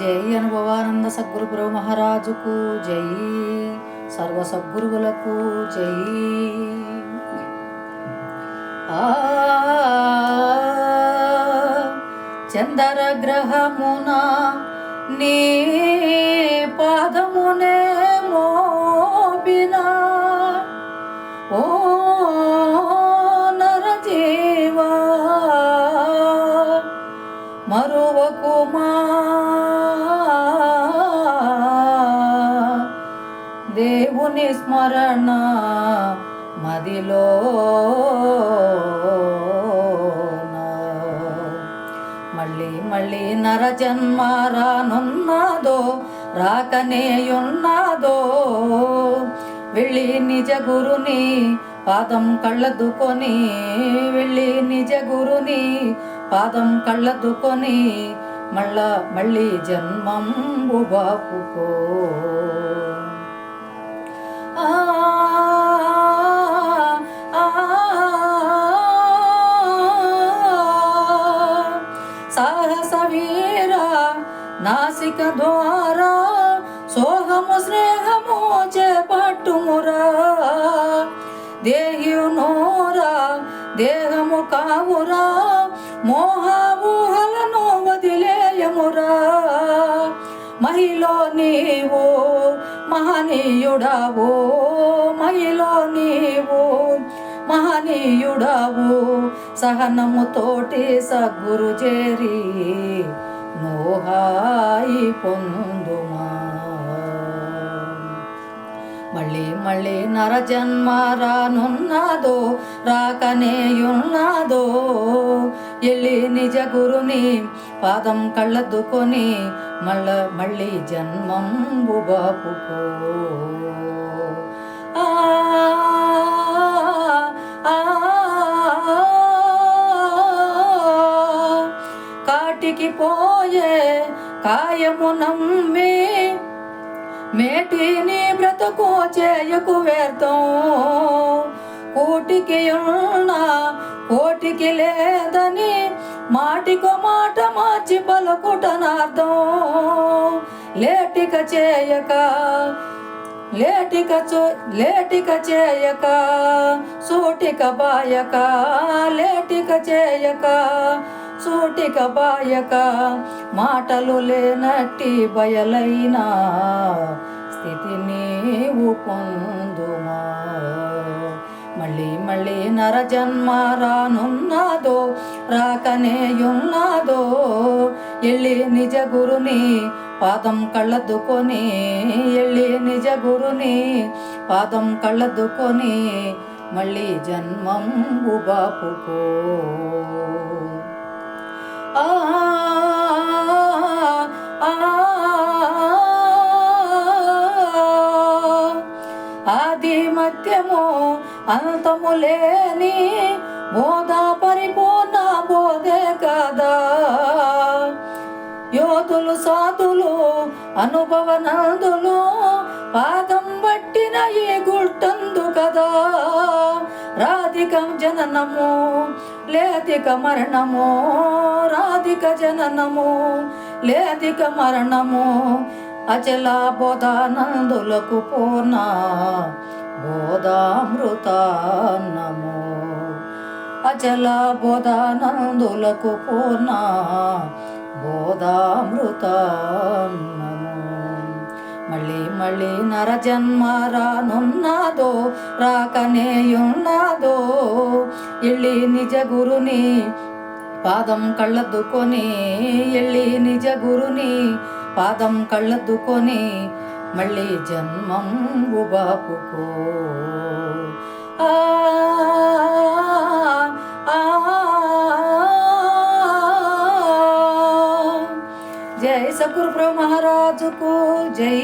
జై అనుభవానంద సద్గురుగురు మహారాజుకు జై. సర్వ సద్గురువులకు జై. ఆ చందరగ్రహమున నీ పాదమునే మోపిన. ఓ నరజీవా మరో దేవుని స్మరణ మదిలో మళ్ళీ మళ్ళీ నరజన్మ రానున్నాదో రాకనేయున్నాదో వెళ్ళి నిజ గురుని పాదం కళ్ళదుకొని వెళ్ళి నిజ గురుని పాదం కళ్ళదుకొని మళ్ళా మళ్ళీ జన్మం బాపుకో. నాసిక ద్వారా సోహము స్నేహము చేపట్టుమురా దేహియునోరా దేహము కావురా మోహ వదిలేయమురా. మహిలో నీవు మహనీయుడవు మహిలో నీవు మహనీయుడవు. సహనముతోటి సద్గురు చేరి పొందుమా మళ్ళీ మళ్ళీ నరజన్మ రానున్నాదో రాకనేయున్నాదో ఎల్లి నిజ గురుని పాదం కళ్ళద్దుకొని మళ్ళ మళ్ళీ జన్మం బాపుకో ఆ ఆ, కాటికి పోయే కాయము నమ్మి మేటిని బ్రతుకు చేయకు వ్యర్థం. కోటికి ఉన్నా కోటికి లేదని మాటికో మాట మార్చి పలుకుటనార్థం లేటిక చేయక లేటిక చో- లేటిక చేయక సూటిక బాయక లేటిక చేయక సూటిక బాయక మాటలు లేనట్టి బయలైన స్థితి నీవు పొందుమా? మళ్ళీ మళ్ళీ నరజన్మ రానున్నాదో రానున్నదో ఎళ్ళి నిజ గురుని పాదం కళ్ళద్దుకొని ఎళ్ళి నిజ గురుని పాదం కళ్ళద్దుకొని మళ్ళీ జన్మం బాపుకో. ఆది మధ్యము అంతము లేని బోధ పరిపూర్ణ బోధే కదా. యోధులు సాధులు అనుభవనందులు పాదం పట్టిన ఈ గుట్టందు కదా. రాధికం జననము లేధిక మరణము రాధిక జననము లేధిక మరణము అచల బోధానందులకు పూర్ణ బోధామృతాన్నము. అచల బోధానందులకు పూర్ణ బోధామృతాన్నము. మళ్ళీ మళ్ళీ నరజన్మ రానున్నాదో రానున్నదో ఉన్నాదో ఎళ్ళి నిజ గురుని పాదం కళ్ళద్దుకొని ఎళ్ళి నిజ గురుని పాదం కళ్ళద్దుకొని మళ్ళీ జన్మం బాపుకో ఆ ఆ, జై సద్గురు ప్రభు మహారాజుకు జై.